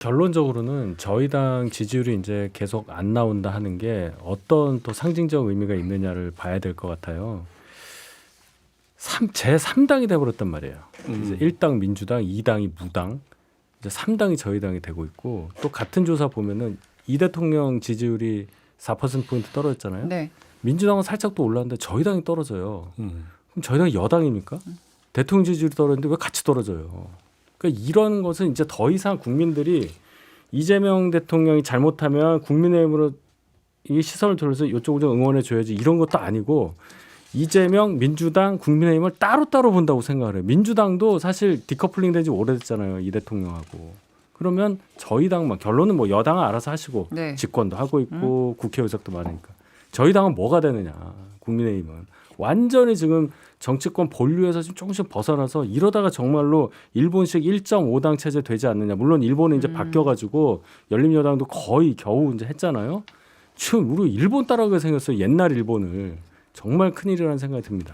결론적으로는 저희 당 지지율이 이제 계속 안 나온다 하는 게 어떤 또 상징적 의미가 있느냐를 봐야 될 것 같아요. 삼, 제 3당이 돼버렸단 말이에요. 이제 1당 민주당, 2당이 무당, 이제 3당이 저희 당이 되고 있고 또 같은 조사 보면은 이 대통령 지지율이 4%포인트 떨어졌잖아요. 네. 민주당은 살짝 또 올랐는데 저희 당이 떨어져요. 음. 그럼 저희 당이 여당입니까? 대통령 지지율이 떨어졌는데 왜 같이 떨어져요? 그러니까 이런 것은 이제 더 이상 국민들이 이재명 대통령이 잘못하면 국민의힘으로 이 시선을 돌려서 이쪽을 좀 응원해 줘야지 이런 것도 아니고 이재명 민주당 국민의힘을 따로따로 본다고 생각을 해요. 민주당도 사실 디커플링 된 지 오래됐잖아요. 이 대통령하고. 그러면 저희 당만 결론은 뭐 여당은 알아서 하시고 네. 집권도 하고 있고 국회 의석도 많으니까 저희 당은 뭐가 되느냐 국민의힘은. 완전히 지금 정치권 본류에서 지금 조금씩 벗어나서 이러다가 정말로 일본식 1.5당 체제 되지 않느냐. 물론 일본은 이제 바뀌어가지고 열린여당도 거의 겨우 이제 했잖아요. 지금 우리 일본 따라가게 생겼어요 옛날 일본을. 정말 큰일이라는 생각이 듭니다.